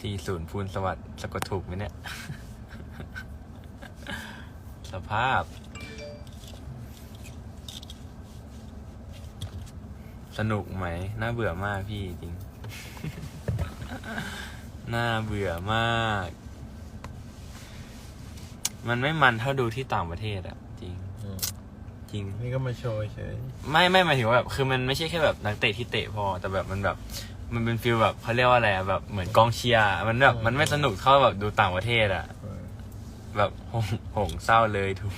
สี่ศูนย์พูนสวัสดิ์สะกดถูกไหมเนี่ย สภาพ สนุกไหม น่าเบื่อมากพี่จริง น่าเบื่อมาก มันไม่มันเท่าดูที่ต่างประเทศอะจริงอืมจริง นี่ก็มาโชว์เฉย ไม่ไม่หมายถึงว่าแบบ คือมันไม่ใช่แค่แบบนักเตะที่เตะพอ แต่แบบมันแบบ มันเป็นฟิลแบบเขาเรียกว่าอะไรอะแบบเหมือนกองเชียร์อะมันแบบมันไม่สนุกเท่าแบบดูต่างประเทศอะเออแบบหงหงเศร้าเลยถูก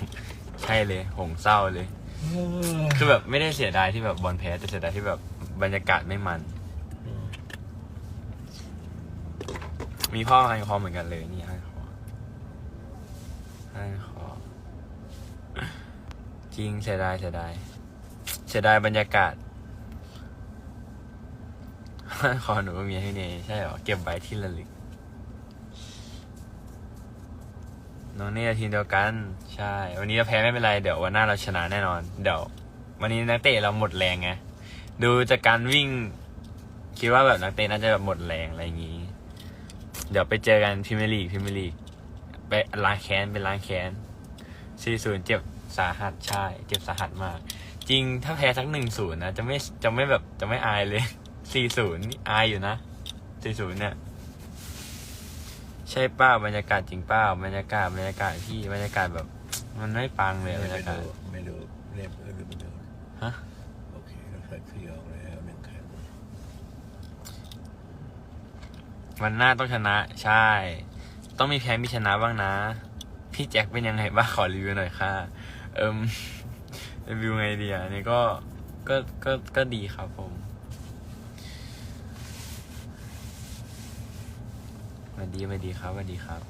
ใช่เลย หงเศร้าเลย คือแบบไม่ได้เสียดายที่แบบบอลแพ้แต่เสียดายที่แบบบรรยากาศไม่มันมมีพ่อให้คอเหมือนกันเลยนี่ให้คอให้คอจริงเสียดายเสียดายเสียดายบรรยากาศ คอหนูก็มีให้เนยใช่เหรอ เก็บไว้ที่ระลึก น้องเนี่ยทีมเดียวกัน ใช่ วันนี้เราแพ้ไม่เป็นไร เดี๋ยววันหน้าเราชนะแน่นอน เดี๋ยว วันนี้นักเตะเราหมดแรงไง ดูจากการวิ่ง คิดว่าแบบนักเตะน่าจะแบบหมดแรงอะไรอย่างงี้ เดี๋ยวไปเจอกันพรีเมียร์ลีกพรีเมียร์ลีกไปล้างแค้นเป็นล้างแค้นสี่ศูนย์เจ็บสาหัสใช่ เจ็บสาหัสมาก จริงถ้าแพ้สักหนึ่งศูนย์นะ จะไม่จะไม่แบบจะไม่อายเลย สี่ศูนย์นี่อายอยู่นะสี่ศูนย์เนี่ย ใช่เป้าบรรยากาศจริงเป้าบรรยากาศบรรยากาศพี่บรรยากาศแบบ มันไม่ปังเลยบรไม่รไปยากาศดูไม่ดูเรียบเออหรือไม่ดูฮะ โอเคเราใส่พี่ออกแล้วหนึ่งแข่งวันหน้าต้องชนะ ใช่ ต้องมีแพ้มีชนะบ้างนะ พี่แจ็คเป็นยังไงบ้างขอรีวิวหน่อยค่ะ เอิมรีวิวไงดีอะอันนี่ก็ก็ก็ก็ดีครับผมส วัสดีสวัสดีครับสวัสดีครับ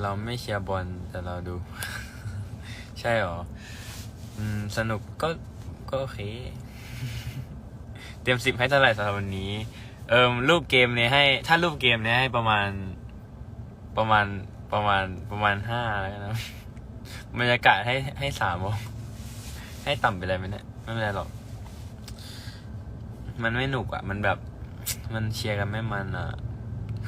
เราไม่เชียร์บอลแต่เราดู ใช่หรอ อืม สนุกก็ก็โอเค เตรียมสิบให้เท่าไหร่สำหรับวันนี้ เอิมรูปเกมเนี้ยให้ ถ้ารูปเกมเนี้ยให้ประมาณ ประมาณประมาณประมาณห้าแล้วกันนะบรรยากาศให้ให้สามโมงให้ต่ำไปเลยไหมเนี่ยไม่เป็นไรหรอก มันไม่หนุกอะ มันแบบ มันเชียร์กันไม่มันอะ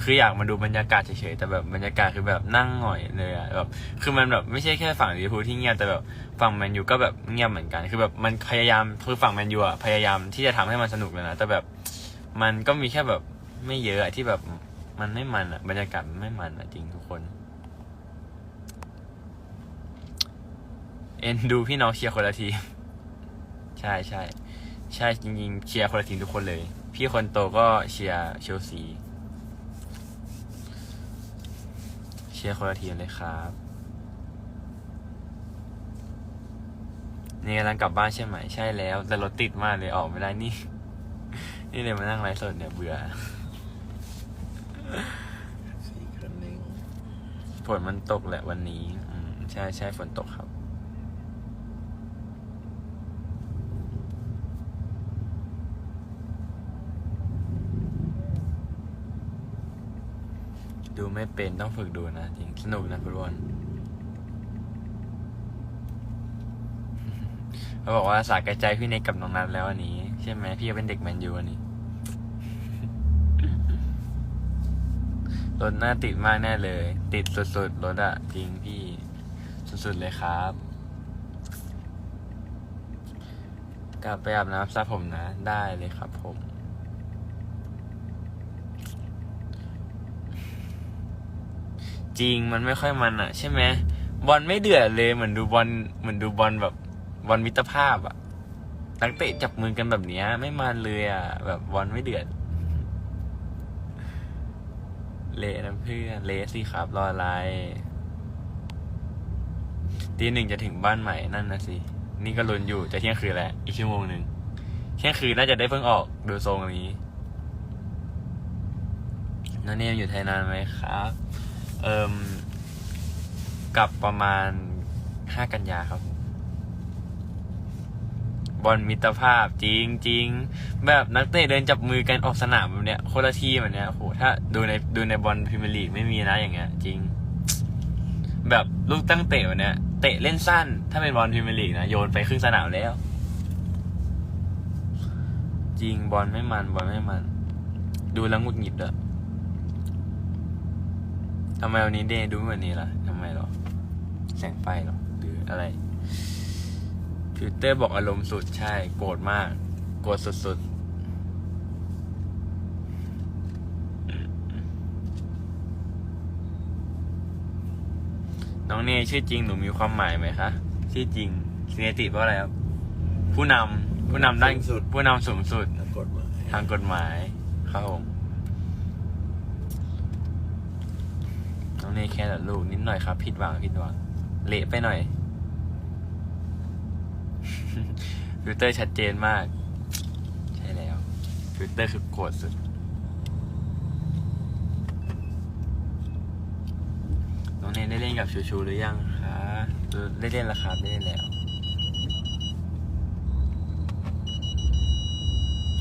คืออยากมาดูบรรยากาศเฉยๆ แต่แบบบรรยากาศคือแบบนั่งหน่อยเลยอะแบบ คือมันแบบไม่ใช่แค่ฝั่งลิเวอร์พูลที่เงียบแต่แบบฝั่งแมนยูก็แบบเงียบเหมือนกัน คือแบบมันพยายามคือฝั่งแมนยูอะพยายามที่จะทำให้มันสนุกเลยนะแต่แบบมันก็มีแค่แบบไม่เยอะอะที่แบบมันไม่มันอะบรรยากาศไม่มันอะจริงทุกคน เอ็นดูพี่น้องเชียร์คนละที ใช่ใช่ใช่จริงๆเชียร์คนละทีมทุกคนเลย พี่คนโตก็เชียร์เชลซี เชียร์คนละทีมเลยครับ นี่กำลังกลับบ้านใช่ไหม ใช่แล้ว แต่รถติดมากเลยออกไม่ได้นี่ นี่เลยมานั่งไลฟ์สดเนี่ยเบื่อสี่ครั้งหนึ่งฝนมันตกแหละวันนี้ อืม ใช่ใช่ฝนตกครับ ดูไม่เป็นต้องฝึกดูนะจริงสนุกนะฟุตบอลเขาบอกว่าสากใจพี่เนกับน้องนัทแล้วอันนี้ ใช่ไหมพี่ก็เป็นเด็กแมนยูอันนี้รถหน้าติดมากแน่เลย ติดสุดๆรถอะจริงพี่ สุดๆเลยครับ กลับไปอาบน้ำสระผมนะ ได้เลยครับผม จริงมันไม่ค่อยมันอะใช่ไหมบอลไม่เดือดเลยเหมือนดูบอลเหมือนดูบอลแบบบอลมิตรภาพอะนักเตะจับมือกันแบบเนี้ย ไม่มันเลยอะแบบบอลไม่เดือดเละนะเพื่อนเละสิครับรออะไรตีหนึ่งจะถึงบ้านใหม่นั่นนะสินี่ก็ลุ้นอยู่จะเที่ยงคืนแล้วอีกชั่วโมงหนึ่งเที่ยงคืนน่าจะได้เพิ่งออกดูทรงนี้น้องเนมอยู่ไทยนานไหมครับ เอิมกลับประมาณห้ากันยาครับผมบอลมิตรภาพจริงจริงๆแบบนักเตะเดินจับมือกันออกสนามแบบเนี้ยคนละทีมแบบเนี้ยโหถ้าดูในดูในบอลพรีเมียร์ลีกไม่มีนะอย่างเงี้ย จริง แบบลูกตั้งเตะแบบเนี้ยเตะเล่นสั้น ถ้าเป็นบอลพรีเมียร์ลีกนะโยนไปครึ่งสนามแล้ว จริงบอลไม่มันบอลไม่มัน ดูแล้วงุดหงิดอะ ทำไมวันนี้เดย์ดูไม่เหมือนนี้ล่ะทำไมหรอ แสงไฟเหรอ หรืออะไรฟิลเตอร์บอกอารมณ์สุดใช่ โกรธมาก โกรธสุดๆน้องเนยชื่อจริงหนูมีความหมายไหมคะชื่อจริงซีเนติเพราะอะไรครับ ผู้นำผู้นำด้านสูงสุดผู้นำสูงสุด ทางกฎหมายทางกฎหมายครับผมน้อง เนยแค่ละลูกนิดหน่อยครับ ผิดหวังผิดหวังเละไปหน่อย ฟิลเตอร์ชัดเจนมาก ใช่แล้ว ฟิลเตอร์คือโกรธสุดน้องเนยได้เล่นกับชูชูหรือยังคะได้เล่นแล้วครับได้เล่นแล้ว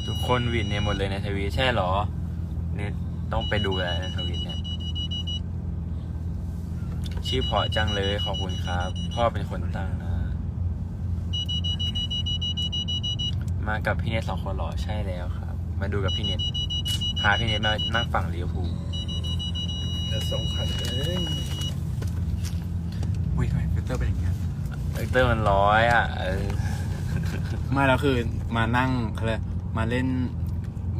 ทุกคนวินเนี่ยหมดเลยในทวีใช่เหรอเนี่ยต้องไปดูแลในทวีตเนี่ย ชื่อเพราะจังเลยขอบคุณครับ พ่อเป็นคนตั้งนะ มากับพี่เนทสองคนเหรอใช่แล้วครับ มาดูกับพี่เนทพาพี่เนทมานั่งฝั่งลิเวอร์พูลจะสองคันเองอุ้ยทำไมฟิลเตอร์เป็นอย่างเงี้ยเอ็กเตอร์มันร้อยอะเออไม่แล้วคือมานั่งเขาเลยกมาเล่น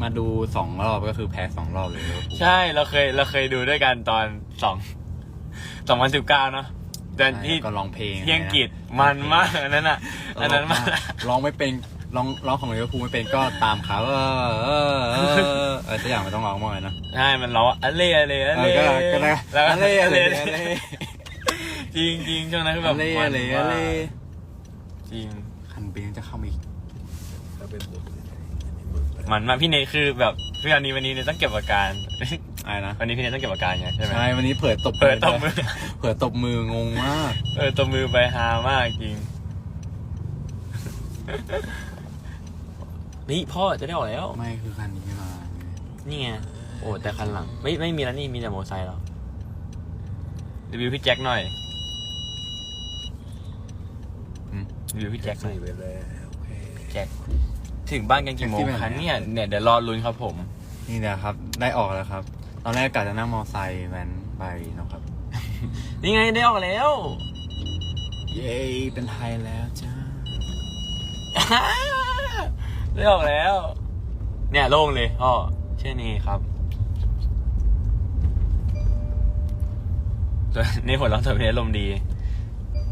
มาดูสองรอบก็คือแพ้สองรอบเลยลิเวอร์พูลใช่เราเคยเราเคยดูด้วยกันตอนสอง สองพันสิบเก้าเนาะแต่ที่ก็ร้องเพลงเที่ยงกิจมันมากอันนั้นอะอันนั้นมันร้องไม่เป็นร้องร้องของลิเวอร์พูลไม่เป็นก็ตามเขาเออเออเออเออสักอย่างมันต้องร้องมากเลยนะใช่มันร้องอะเล่อะเล่อะเอเล่อก็ก็ได้แล้วก็อะไรอะไรเล่อะไรจริงจริงช่วงนั้นคือแบบอะไรมันอะไรมากอะไรจริงคันเป็นจะเข้ามาอีกถ้าเป็นบุกมันมากพี่เนยคือแบบพี่วันนี้วันนี้เนี่ยต้องเก็บอาการ อะไรนะวันนี้พี่เนยต้องเก็บอาการไงใช่ไหม ใช่วันนี้เผยตบเปิดตบมือ เผยตบมืองงมากเออตบมือไปฮามากจริง นี่พ่อจะได้ออกแล้ว ไม่คือคันนี้มานี่ไงโอ้แต่คันหลัง ไม่ไม่มีแล้วนี่มีแต่มอเตอร์ไซค์แล้วรีวิวพี่แจ็คหน่อยอืมรีวิวพี่แจ็คหน่อยสี่ไปแล้วโอเคแจ็คถึงบ้านกันกี่โมงแท็กซี่ไปไหนคะเนี่ยเนี่ยเดี๋ยวรอลุ้นครับผม นี่นะครับ ได้ออกแล้วครับ ตอนแรกกะจะนั่งมอไซค์แว้นไปนะครับ นี่ไงได้ออกแล้ว เย้เป็นไทยแล้วจ้า ได้ออกแล้ว เนี่ยโล่งเลยพ่อเช่นนี้ครับตัวนี่ผลลัพธ์ตัวนี้อารมณ์ดี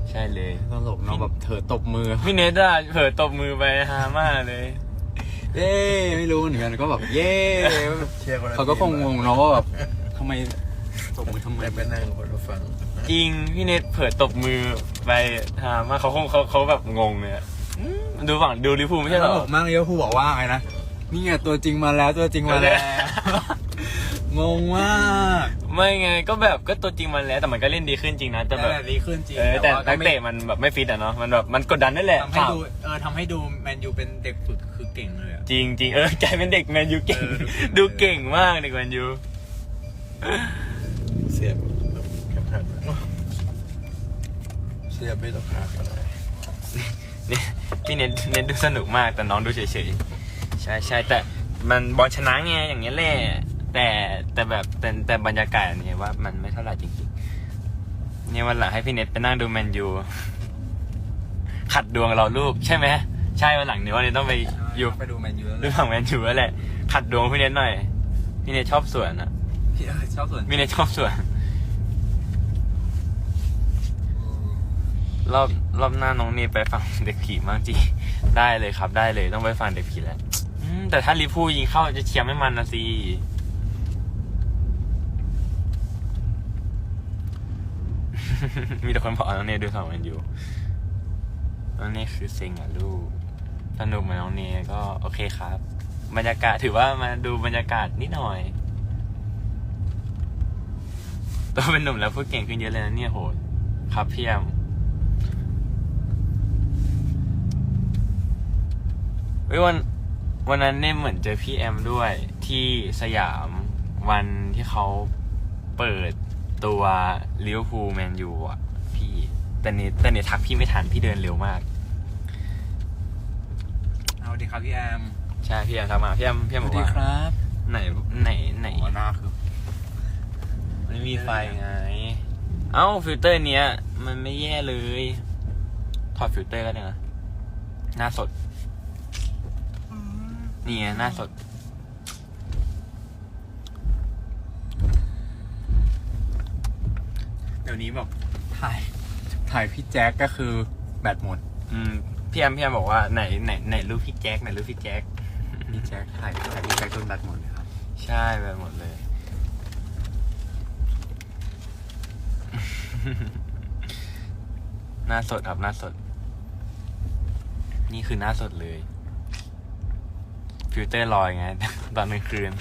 ใช่เลยตลกเนาะแบบเธอตบมือ พี่เนทอะเผลอตบมือไปฮามากเลย เย้ไม่รู้เหมือนกันก็แบบเย้เชียร์คนละเขาก็คงงงเนาะว่าแบบทำไมตบมือทำไมไม่ไปนั่งคนละฝั่งจริงพี่เนทเผลอตบมือไปฮามากเขาคงเขาเขาแบบงงเลยอะอืมดูฝั่งดูลิเวอร์พูลไม่ใช่เหรตอลกมากเยอะผู้บอกว่าไงนะนี่ไงตัวจริงมาแล้วตัวจริงมาแล้ว งงมากไม่ไงก็แบบก็ตัวจริงมันแล้วแต่มันก็เล่นดีขึ้นจริงนะแต่แต่แบบแบบนี้ขึ้นจริงเออแต่ว่านักเตะมันแบบไม่ฟิตอะเนาะมันแบบมันกดดันนั่นแหละทำให้ดูเออทำให้ดูแมนยูเป็นเด็กฝึกคือเก่งเลยอะ จริงจริงเออกลายเป็นเด็กแมนยูเก่ง เออ ดูเก่งมากเด็กแมนยูเสียบแบบแคปทันเสียบไม่ต้องขาดอะไรนี่พี่เน้นเน้นดูสนุกมากแต่น้องดูเฉยๆใช่ใช่แต่มันบอลชนะไงอย่างเงี้ยแหละ แต่แต่แบบแต่แต่บรรยากาศเนี่ยว่ามันไม่เท่าไหร่จริงๆเนี่ยวันหลังให้พี่เน็ตไปนั่งดูแมนยูขัดดวงเราลูกใช่ไหมใช่วันหลังเนี่ยวันนี้ต้องไปอยู่ไปดูแมนยูแล้วดูฝั่งแมนยูแล้วแหละขัดดวงพี่เน็ตหน่อย พี่เน็ตชอบสวนอะพี่ชอบส่วนพี่เน็ตชอบสวน รอบรอบหน้าน้องนี่ไปฟังเด็กผีมากจีได้เลยครับ ได้เลยต้องไปฟังเด็กผีแล้วอืมแต่ถ้าลิเวอร์พูลยิงเข้าจะเชียร์ไม่มันนะสิ มีแต่คนบอกน้องเนยดูสองแมนอยู่น้องเนยคือเซ็งอะลูกสนุกไหมน้องเนยก็โอเคครับ บรรยากาศถือว่ามาดูบรรยากาศนิดหน่อยตัวเป็นหนุ่มแล้วพูดเก่งขึ้นเยอะเลยนะเนี่ยโหดครับพี่แอมเฮ้ยวันวันนั้นเนี่ยเหมือนเจอพี่แอมด้วยที่สยามวันที่เขาเปิด ตัวลิเวอร์พูลแมนยูอะพี่แต่เนี่ยแต่เนี่ยทักพี่ไม่ทันพี่เดินเร็วมาก เอาดีครับพี่แอมใช่พี่แอมทักมาพี่แอมพี่แอมสบวัอสกดีว่าครับไหนไหนไหนหัวหน้าคือไม่มีไฟไง เอ้าฟิลเตอร์เนี้ย มันไม่แย่เลย ถอดฟิลเตอร์ก็ได้นะหน้าสด นี่ไงหน้าสด เดี๋ยวนี้แบบถ่ายถ่ายพี่แจ็คก็คือแบตหมด อืมพี่แอมพี่แอมบอกว่าไหนไหนไหนรูปพี่แจ็คไหนรูปพี่แจ็คพี่แจ็คถ่ายถ่ายพี่แจ็คจนแบตหมดเลยครับ ใช่ไปหมดเลย หน้าสดครับหน้าสด นี่คือหน้าสดเลย ฟิลเตอร์ลอยไง ตอนกลางคืน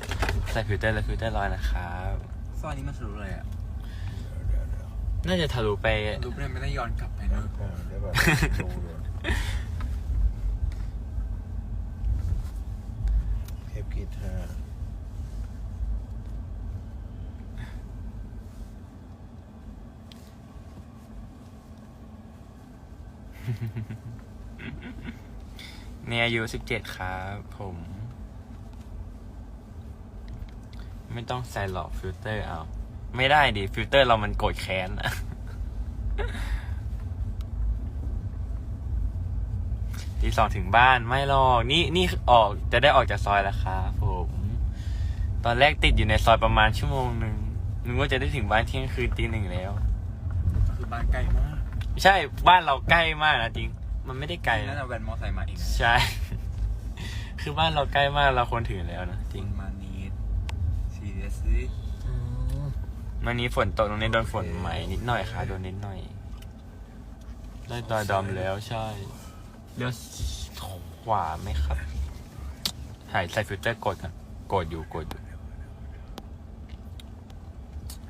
ใส่ฟิลเตอร์แล้วฟิลเตอร์ลอยนะครับซอยนี้มันทะลุเลยอะเดี๋ยวเดี๋ยว น่าจะทะลุไปรูปเนี่ยไม่ได้ย้อนกลับไปเนอะเออเดี๋ยวก่อนดูดูเทปกีตาร์เนี่ยอายุสิบเจ็ดครับผม ไม่ต้องใส่หลอกฟิลเตอร์เอา ไม่ได้ดิฟิลเตอร์เรามันโกรธแค้นอะตีสองถึงบ้านไม่หรอกนี่นี่ออกจะได้ออกจากซอยแล้วครับผม ตอนแรกติดอยู่ในซอยประมาณชั่วโมงหนึ่งนึกว่าจะได้ถึงบ้านเที่ยงคืนตีหนึ่งแล้ว คือบ้านใกล้มากไม่ใช่บ้านเราใกล้มากนะจริง มันไม่ได้ไกลน่านะจะแวนมอไซค์มาเองนะใช่ คือบ้านเราใกล้มากเราควรถึงแล้วนะจริง มานีดซีเรียสลี่ วันนี้ฝนตกตรงนี้โดนฝนไหมนิดหน่อยค่ะโดนนิดหน่อย ได้ตาดำแล้วใช่เลี้ยวขวาไหมครับ หายใส่ฟิลเตอร์กดกันกดอยู่กดอยู่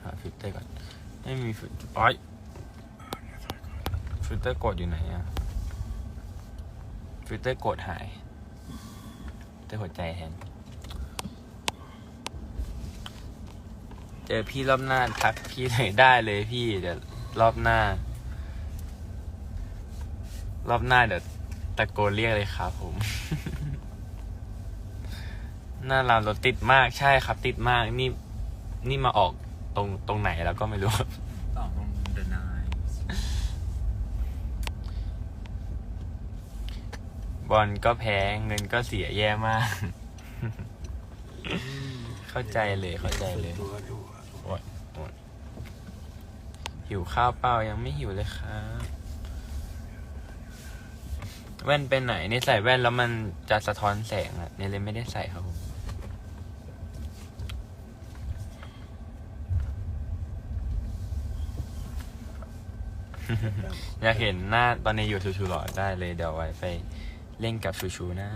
หาฟิลเตอร์ก่อนไม่มีฟิลอ้อยฟิลเตอร์กดอยู่ไหนอะฟิลเตอร์กดหาย เตอร์หัวใจแทน เจอพี่รอบหน้าทักพี่หน่อยได้เลยพี่เดี๋ยวรอบหน้า รอบหน้าเดี๋ยวตะโกนเรียกเลยครับผม หน้ารามรถติดมากใช่ครับ ติดมากนี่ นี่มาออกตรงตรงไหนแล้วก็ไม่รู้ ต่อตรงเดนายบอลก็แพ้เงินก็เสียแย่มาก เข้าใจเลยเข้าใจเลย ตัวอ ยโอ๊ยโอ๊ยหิวข้าวเปล่ายังไม่หิวเลยครับแว่นเป็นไหนนี่ใส่แว่นแล้วมันจะสะท้อนแสงอะเนี่ยเลยไม่ได้ใส่ครับผมอยากเห็นหน้าตอนนี้อยู่ชูชูหล่อได้เลยเดี๋ยวไว้ไปเล่นกับชูชูนะ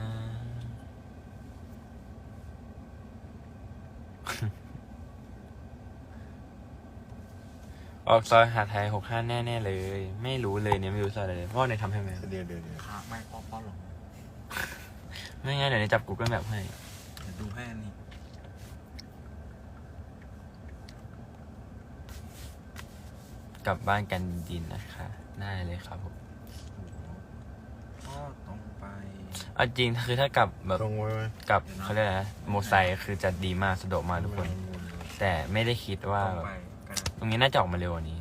ออกซอยหาดไทยหกห้าแน่ๆเลย ไม่รู้เลยเนี่ยไม่รู้ซอยอะไรเลยพ่อเนี่ยทำให้ไหมเดี๋ยวเดี๋ยวเดี๋ยวขาไม่ป้อป้อหรอกไม่งั้นเดี๋ยวเนี่ยจับกูก็แบบให้เดี๋ยวดูให้อันนี้กลับบ้านกันดินนะคะ ได้เลยครับผมก็ตรงไปเอาจริงคือถ้ากลับแบบตรงไว้ไหมกลับเขาเรียกอะไรนะโมไซค์คือจะดีมากสะดวกมากทุกคน แต่ไม่ได้คิดว่าตรงแบบ ไปกันต รงนี้น่าจะออกมาเร็วกว่านี้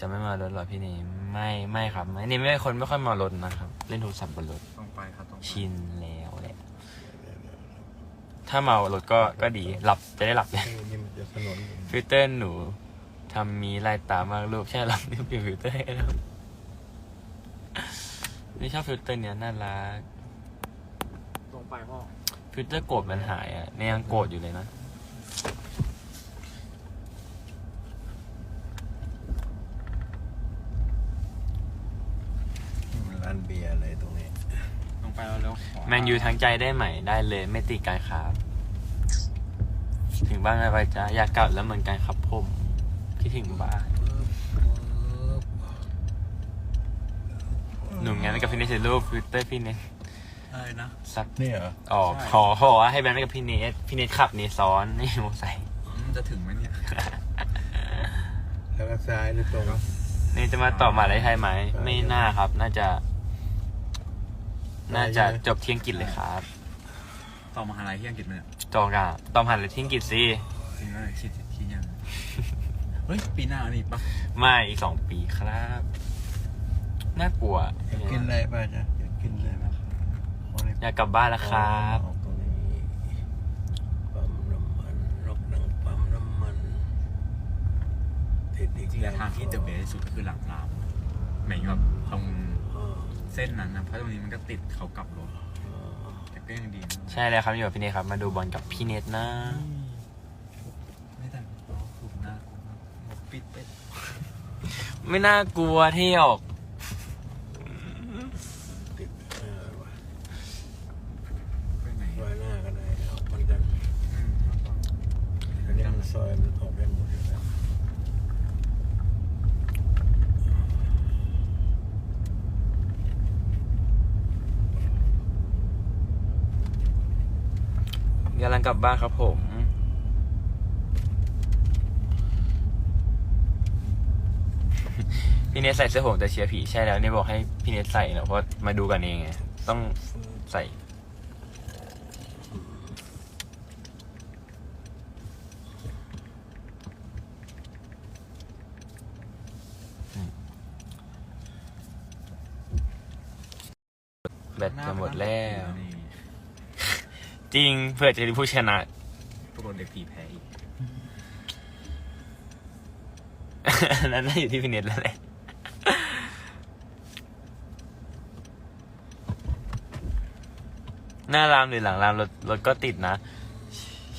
จะไม่มารถหรอพี่เนมไม่ไม่ครับไม่นี่ไม่เป็นคนไม่ค่อยมารถนะครับ เล่นโทรศัพท์บนรถตรงไปครับตรงไปชินแล้วแหละถ้าเมารถก็ก็ดีหลับจะได้หลับเลยเออนี่มันจะถนนฟิลเตอร์หนูทำมีลายตามากรูปใช่หรอนี่เปลี่ยนฟิลเตอร์ให้แล้วนี่ชอบฟิลเตอร์เนี้ยน่ารักตรงไปพ่อฟิลเตอร์โกรธมันหายอะเนี่ยยังโกรธอยู่เลยนะ นี่มันร้านเบียร์อะไรตรงนี้ ตรงไปเราเร็วขวา แมนยูทั้งใจได้ไหมได้เลยไม่ติดกันครับ ถึงบ้านอะไรไปจ้าอยากกลับแล้วเหมือนกันครับผมคิดถึงบ้านหนุ่มงั้นกับพี่เนสรูปฟิลเตอร์พี่เนสอะไรนะสักนี่เหรออ๋อใช่ขอขอว่าให้แบนไปกับพี่เนสพี่เนสขับเนสซ้อนนี่โมใส่มันจะถึงไหมเนี่ยแล้วก็ซ้ายหรือตรงนี่จะมาต่อมหาอะไรไทยไหม ไม่น่าครับ น่าจะ น่าจะจบเที่ยงกินเลยครับต่อมหาลัยที่อังกฤษมาเนี่ยจองอะตอมหันเลยทิ้งกิจสิจริงแล้วคิดคิดยังเฮ้ยปีหน้านี่ปะไม่อีกสองปีครับ น่ากลัว อยากกินอะไรป่ะจ๊ะอยากกินอะไรป่ะขอในอยากกลับบ้านแล้วครับเอาตรงนี้ปั๊มน้ำมันรกนังปั๊มน้ำมันติดอีกจริงแล้ๆทางที่เดอะเบสสุดก็คือหลังรามหมายถึงแบบตรงอ๋อเส้นนั้นนะเพราะตรงนี้มันก็ติดเขากลับรถอ๋อแต่ก็ยังดีนะใช่แล้วครับอยู่กับพี่เนทครับ มาดูบอลกับพี่เนทนะ ไม่แต่น้องถูกหน้ากูมากงบปิดเป็ด ไม่น่ากลัวที่ออก ติดเออว่ะ ไปไหน ซอยหน้าก็ได้เอามันกัน อืมมากกว่า อันนี้มันซอยมันออกได้หมดอยู่แล้ว กำลังกลับบ้านครับผม พี่เนทใส่เสื้อผมแต่เชียร์ผีใช่แล้วนี่บอกให้พี่เนทใส่เนอะเพราะมาดูกันเองไงต้องใส่ แบตจะหมดแล้ว นี่ จริงเพื่อจะได้ผู้ชนะปรากฏเด็กผีแพ้อีกอันนั้นน่าอยู่ที่พี่เน็ตแล้วแหละหน้ารามหรือหลังรามรถรถก็ติดนะ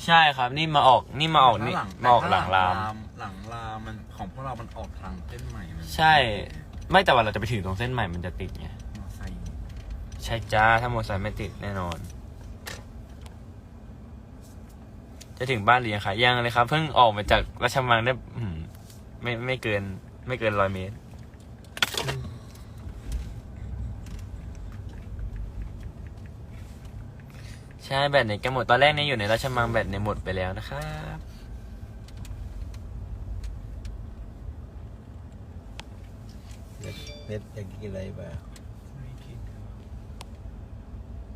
ใช่ครับ นี่มาออกนี่มาออกนี่ถ้มาออกหลังราม หลังรามมันของพวกเรามันออกทางเส้นใหม่มันใช่ ไม่แต่ว่าเราจะไปถึงตรงเส้นใหม่มันจะติดไงมอไซค์ใช่จ้าถ้ามอเตอร์ไซค์ไม่ติดแน่นอน จะถึงบ้านหรือยังคะยังเลยครับ เพิ่งออกมาจากราชมังได้ไม่ไม่เกิน ไม่เกินร้อยเมตรใช่แบตเน็ตก็หมดตอนแรกเนี่ยอยู่ในราชมังแบตเน็ตหมดไปแล้วนะครับเน็ตเน็ตอยากกินอะไรป่ะไม่คิด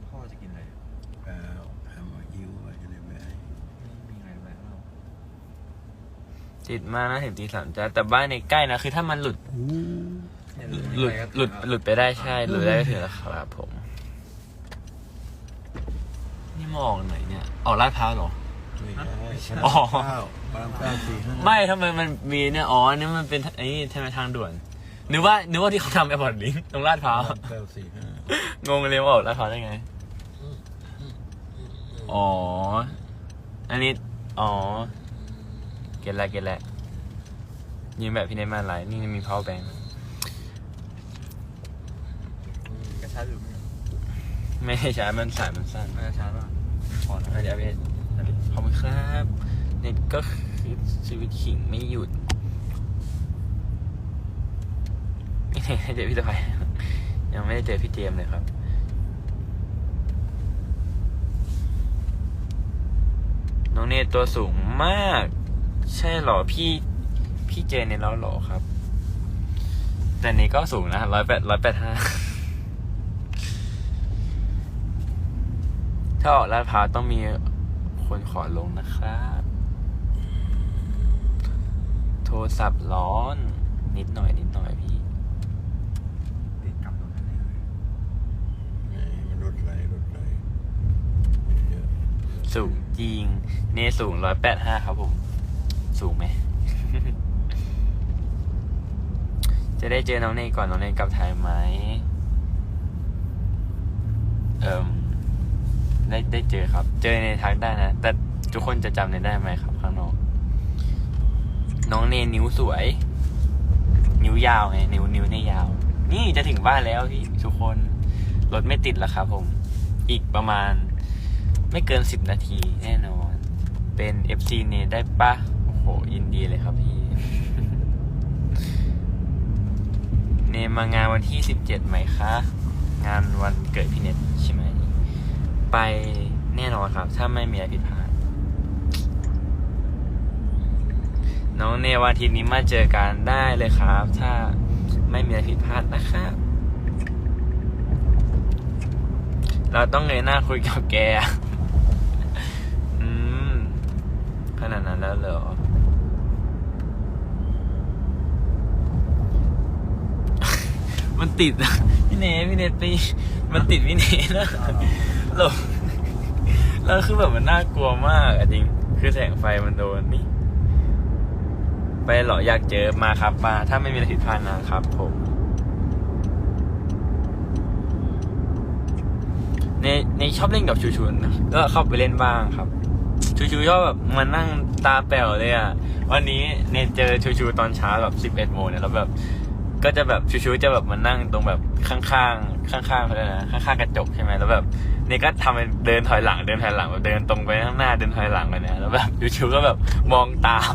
พ่อจะกินอะไร เปล่าทำเอายิ้วไว้จะได้ไม่ให้ ไม่มีอะไรแวะเรา ติดมากนะถึงตีสามจ้าแต่บ้านในใกล้นะคือถ้ามันหลุดหลุดหลุดหลุดไปได้ใช่หลุดได้ก็ถึงแล้วครับผม นี่มองไหนเนี่ยออกลาดพร้าวเหรอไม่ใช่อ๋อเก้าพระรามเก้าสี่ห้าไม่ทำไมมันมีเนี่ยอ๋อนี่มันเป็นไอ้นี่ทำไมทางด่วนนึกว่านึกว่าที่เขาทำแอร์พอร์ตลิงตรงลาดพร้าวพระรามเก้าสี่ห้างงเลยว่าออกลาดพร้าวได้ไงอ๋อ อันนี้ อ๋อ เก็ตแล้วเก็ตแล้วยิงแบบพี่เนทมาไลน์นี่มี power bank กระชากหรือไม่ไม่ได้ใช้มันสายมันสั้นกระชากป่ะพอแล้วอะเดี๋ยวพี่ขอบคุณครับเน็ตก็คือชีวิตขิงไม่หยุดเจอพี่ตะไคยังไม่ได้เจอพี่เจมส์เลยครับน้องเนตตัวสูงมาก ใช่เหรอพี่พี่เจนในเราเหรอครับ แต่นี่ก็สูงนะร้อยแปดร้อยแปดห้าถ้าออกลาดพร้าวต้องมีคนขอลงนะครับโทรศัพท์ร้อน นิดหน่อย นิดหน่อยพี่ติดกลับรถนั่นเองนี่มันรถไหลรถไหลเยอะสูงจริง เนสูงร้อยแปดห้าครับผม สูงไหม จะได้เจอน้องเนก่อนน้องเนกลับไทยไหม เอิมได้ได้เจอครับ เจอในทักได้นะ แต่ทุกคนจะจำเนได้ไหมครับข้างนอก น้องเนนิ้วสวย นิ้วยาวไง นิ้วนิ้วเนี่ยยาว นี่จะถึงบ้านแล้วพี่ทุกคน รถไม่ติดแล้วครับผม อีกประมาณไม่เกินสิบนาทีแน่นอน เป็น FC เนได้ปะ โอ้โหยินดีเลยครับพี่ เนมางานวันที่สิบเจ็ดไหมคะ งานวันเกิดพี่เน็ตใช่ไหม ไปแน่นอนครับ ถ้าไม่มีอะไรผิดพลาด น้องเนวันอาทิตย์นี้มาเจอกันได้เลยครับ ถ้าไม่มีอะไรผิดพลาดนะครับ เราต้องเงยหน้าคุยกับแกนาดนั้นแล้วเหรอ มัน ติดอะพี่เนพี่เนตีมันติดพี่เนนะเราแล้วคือแบบมันน่ากลัวมากจริง คือแสงไฟมันโดนนี่ ไปเหรออยากเจอมาครับมาถ้าไม่มีอะไรผิดพลาดนะครับผมในในชอบเล่นกับชูชูนะก็เข้าไปเล่นบ้างครับ ชูชูชอบแบบมานั่งตาแป๋วเลยอะ วันนี้เนเจอชูชูตอนเช้าแบบสิบเอ็ดโมงเนี่ยแล้วแบบ ก็จะแบบชูชูจะแบบมานั่งตรงแบบข้างๆข้างๆเขาเลยกนะข้างๆกระจกใช่ไหมแล้วแบบนี่ก็ทำเป็นเดินถอยหลังเดินถอยหลังแบบเดินตรงไปข้างหน้าเดินถอยหลังไปเนี่ยแล้วแบบชูชูก็แบบมองตาม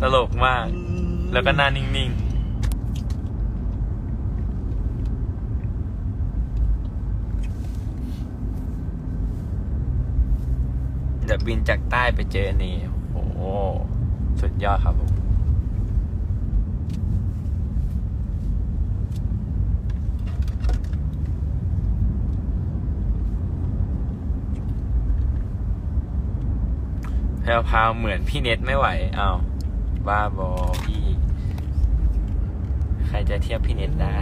ตลกมาก แล้วก็หน้านิ่งๆ เดี๋ยวบินจากใต้ไปเจอนนี่ โอ้โห สุดยอดครับผม แพรวพาวเหมือนพี่เน็ตไม่ไหวอ้าวบ้าบอพี่ ใครจะเทียบพี่เน็ตได้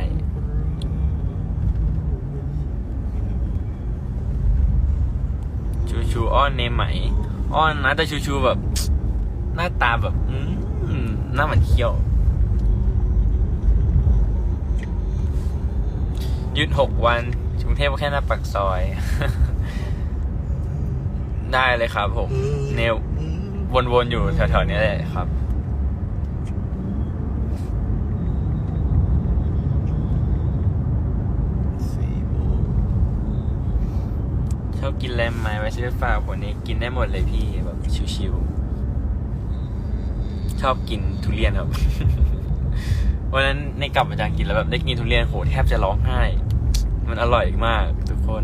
ชูชูอ้อนเนมไหม อ้อนนะแต่ชูชูแบบ หน้าตาแบบ อืมหน้าเหมือนเคี้ยวหยุดหกวันกรุงเทพก็แค่หน้าปักซอย ได้เลยครับผม เนว วนๆอยู่แถวๆนี้แหละครับ ชอบกินแรมไหมไว้ซื้อฝากวันนี้กินได้หมดเลยพี่แบบชิวๆชอบกินทุเรียนครับวันนั้นในกลับมาจากกินแล้วแบบได้กินทุเรียนโหแทบจะร้องไห้ มันอร่อยมากทุกคน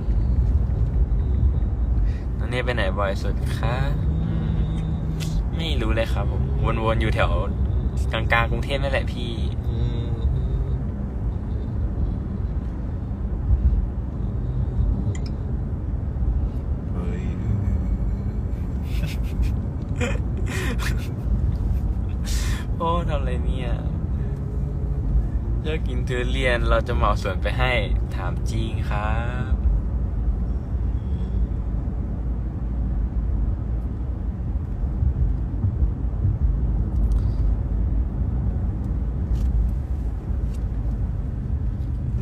ตอนนี้ไปไหนบ่อยสุดคะ ไม่รู้เลยครับผมวนๆอยู่แถวกลางๆกรุงเทพนั่นแหละพี่อืมเฮ้ยโอ้ทำอะไรเนี่ยเลิกกินทุเรียนเราจะเหมาสวนไปให้ถามจริงครับ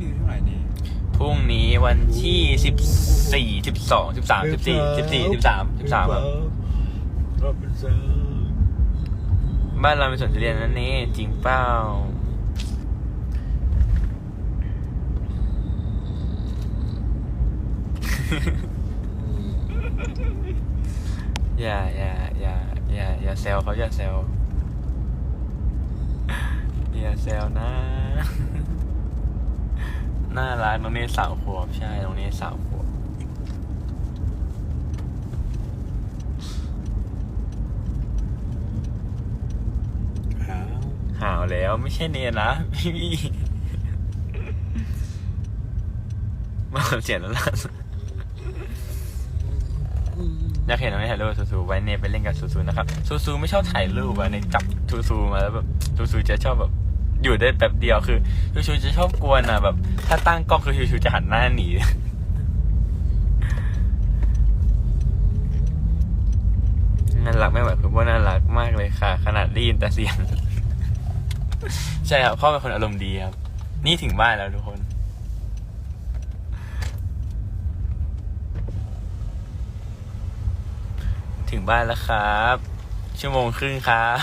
นี่เท่าไหร่นี่ พ รุ่งนี้วันที่สิบสี่สิบสองสิบสามสิบสี่สิบสี่สิบสามสิบสามครับรอบเป็นสามบ้านเราเป็นสวนทุเรียนนั่นนี่จริงเปล่าอย่าอย่าอย่าอย่าอย่าแซวเขาอย่าแซวอย่าแซวนะ น่ารักน้องเนสสาวขวบใช่น้องเนสสาวขวบขาวหาวแล้วไม่ใช่เนนะพี่พี่มาเสียงแล้วล่ะอยากเห็นน้องเนถ่ายรูปกับซูซูไว้เนไปเล่นกับซูซูนะครับซูซูไม่ชอบถ่ายรูปอะเนจับซูซูมาแล้วแบบซูซูจะชอบแบบ อยู่ได้แป๊บเดียวคือซูซูจะชอบกวนอะแบบ ถ้าตั้งกล้องคือซูซูจะหันหน้าหนีน่ารักไม่ไหวคือว่าน่ารักมากเลยค่ะ ขนาดได้ยินแต่เสียง ใช่ครับพ่อเป็นคนอารมณ์ดีครับ นี่ถึงบ้านแล้วทุกคนถึงบ้านแล้วครับ ชั่วโมงครึ่งครับ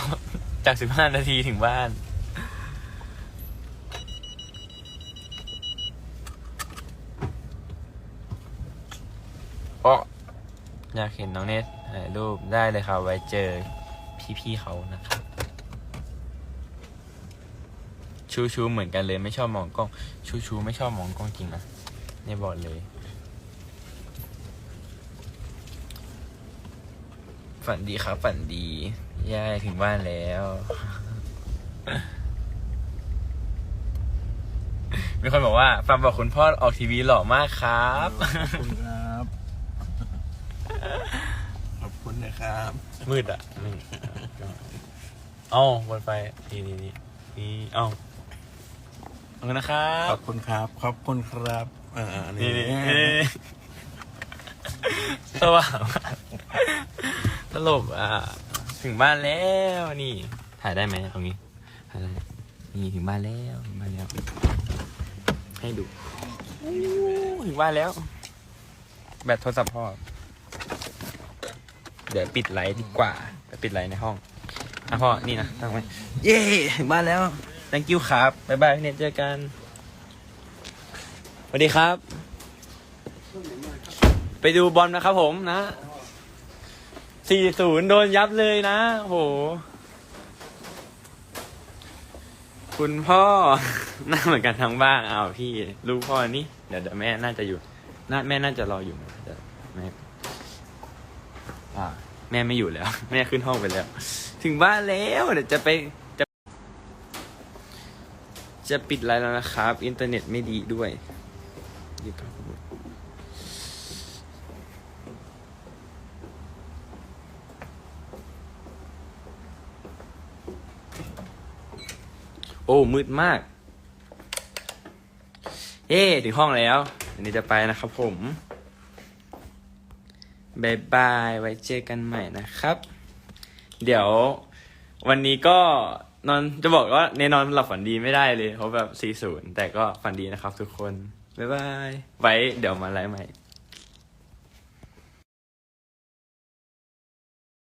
จากสิบห้านาทีถึงบ้าน โอ้ อยากเห็นน้องเนทถ่ายรูปได้เลยครับ ไว้เจอพี่ๆเขานะครับ ชูชูเหมือนกันเลยไม่ชอบมองกล้อง ชูชูไม่ชอบมองกล้องจริงนะเนี่ยบอกเลย ฝันดีครับ ฝันดีย่ายถึงบ้านแล้ว มีคนบอกว่าฟังบอกคุณพ่อออกทีวีหล่อมากครับ ขอบคุณครับ ขอบคุณ คุณ นะครับ มืดอะนี่เอ้าบนไฟนี่นี่นี่นี่เอ้าขอบคุณนะครัขบอบคุณครับ ขอบคุณครับอ่านี่นี่นี่นี่สว่างมากตลบอะ ถึงบ้านแล้วนี่ ถ่ายได้ไหมตรงนี้ถ่ายได้นี่ถึงบ้านแล้วถึงบ้านแล้ว ให้ดูอู้ถึงบ้านแล้ว แบตโทรศัพท์พ่อ เดี๋ยวปิดไลท์ดีกว่าไปปิดไลท์ในห้องอะพ่อนี่นะตั้งไว้เย้ถึงบ้านแล้ว thank you ครับบ๊ายบายพี่เนตเจอกันสวัสดีครับ ไปดูบอลนะครับผมนะ 4-0 โดนยับเลยนะโห คุณพ่อ หน้าเหมือนกันทั้งบ้านอ้าวพี่ ลูกพ่อนี่ เดี๋ยวเดี๋ยวแม่น่าจะอยู่น่าแม่น่าจะรออยู่เดี๋ยวแม่ แม่ไม่อยู่แล้ว แม่ขึ้นห้องไปแล้ว ถึงบ้านแล้วเดี๋ยวจะไปจะจะปิดไลน์แล้วนะครับ อินเทอร์เน็ตไม่ดีด้วยอยู่กับโอ้มืดมาก เอ๊ถึงห้องแล้ว อันนี้จะไปนะครับผม บายบาย ไว้เจอกันใหม่นะครับ เดี๋ยววันนี้ก็นอนจะบอกว่าในนอนหลับฝันดีไม่ได้เลยเพราะแบบ40แต่ก็ฝันดีนะครับทุกคน บ๊ายบาย ไว้เดี๋ยวมาไลฟ์ใหม่